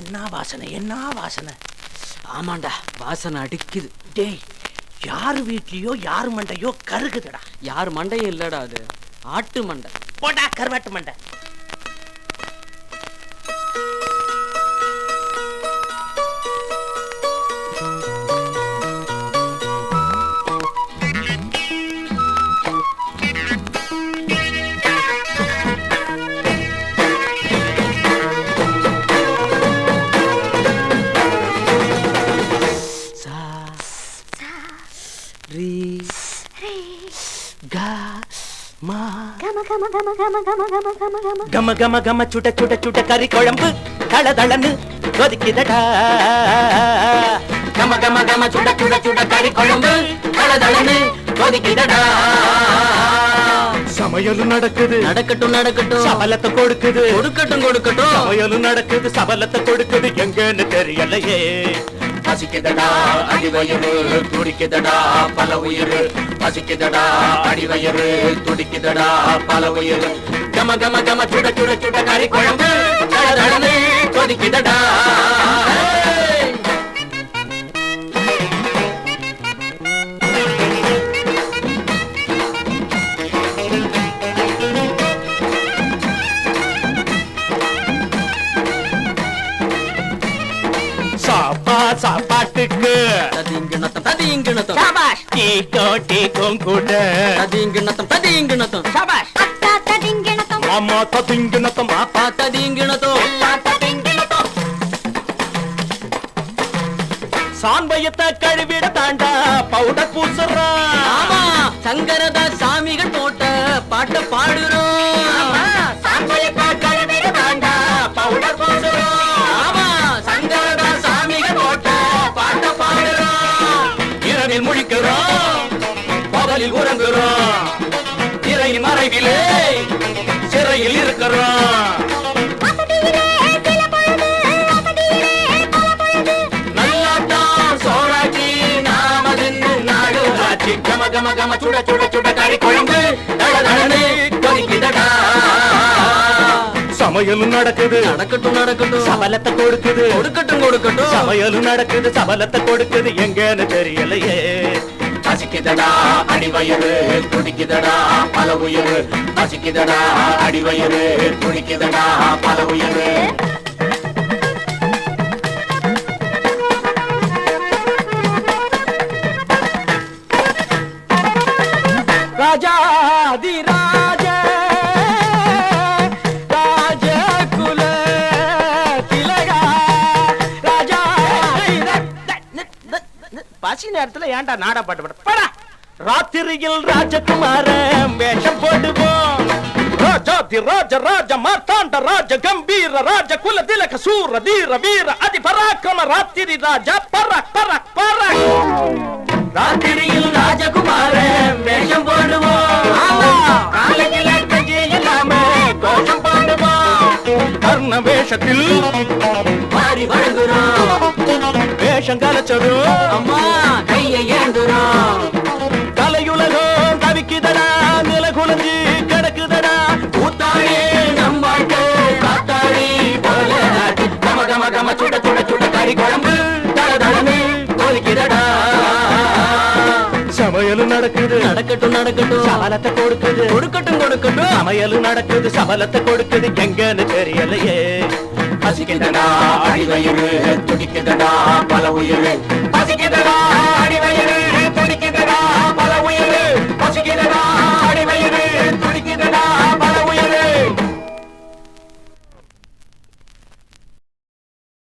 என்ன வாசனை என்ன வாசனை? ஆமாண்டா வாசனை அடிக்குது. டேய் யார் வீட்லயோ யார் மண்டையோ கருகுதுடா. யார் மண்டையும் இல்லடா அது. ஆட்டு மண்டை. போடா கருவாட்டு மண்டை. கம கம கம சுட சுட சுட கறி குழம்பு தள தளன்னு கொதிக்குதடா கம கம கம சுட சுட சுட கறி குழம்பு தள தளன்னு கொதிக்குதடா சமையலும் நடக்குது நடக்கட்டும் நடக்கட்டும் சபலத்தை கொடுக்குது கொடுக்கட்டும் கொடுக்கட்டும் சமையலும் நடக்குது சபலத்தை கொடுக்குது எங்கன்னு தெரியலையே பசிக்குதடா அடிவயிறு துடிக்குதடா பல உயிர் பசிக்குதடா அடிவயிறு துடிக்குதடா பல உயிர் கம கம கம சுட சுட சுட கறி குழம்பு சாப்பாட்டுக்கு. ததிங்கிணத்தம் ததிங்கிணத்தம் சாபாஷ். டீக்கோ டீக்கும் கூட ததிங்கிணத்தம் ததிங்கிணத்தம் சாபாஷ். அத்தா தடிங்கிணத்தம் மாமா தத்திங்கினத்தம் அப்பா ததிங்கிணத்தம் சாம்பயத்தை கழுவிட தாண்டா பவுடர் பூசுறான் ஆமா சங்கரதா சாமிகள் போட்ட பாட்ட பாடுறோம். நாடு ஆச்சு கம கம கம சுட சுட சுட கறி குழம்பு கொதிக்குதடா. சமையல் நடக்குது. நடக்கட்டும் நடக்கட்டும். சபலத்தை கொடுக்குது. கொடுக்கட்டும் கொடுக்கட்டும். சமையல் நடக்குது. சபலத்தை கொடுக்குது. எங்கன்னு தெரியலையே. பசிக்குதடா அடிவயிறு துடிக்குதடா பல உயிர் பசிக்குதடா அடிவயிறு துடிக்குதடா பல உயிர் ராஜா பசி நேரத்துல ஏன்டா நாடா பாட்டு பாட? படா. ராத்திரியில் ராஜகுமார வேஷம் போடுவோம். ராஜாதி ராஜ ராஜ மார்த்தாண்ட ராஜ கம்பீர ராஜ குல திலக சூர தீர வீர அதி பராக்கிரம ராத்திரி ராஜா பர பர பர. ராத்திரியில் ராஜகுமார வேஷம் போடுவோம். கோஷம் பாடுவோம். கர்ண வேஷத்தில் மாறி வழங்குறோம். வேஷம் கலைச்சதும் அம்மா கையை ஏந்துரும் கலையுலகம் தவிக்குதடா நில குலஞ்சி கிடக்குதடா. கூத்தாடி நம் வாழ்க்கை காத்தாடி போல கம கம கம சுட சுட சுட கறி குழம்பு தளதளன்னு கொதிக்குதடா சமையல் நடக்குது. நடக்கட்டும் நடக்கட்டும். சபலத்தை கொடுக்குது. கொடுக்கட்டும் கொடுக்கட்டும். சமையல் நடக்குது. சபலத்தை கொடுக்குது. எங்கன்னு தெரியலையே. பசிக்குதடா அடிவயிறு துடிக்குதடா பல உயிர் பசிக்குதடா அடிவயிறு.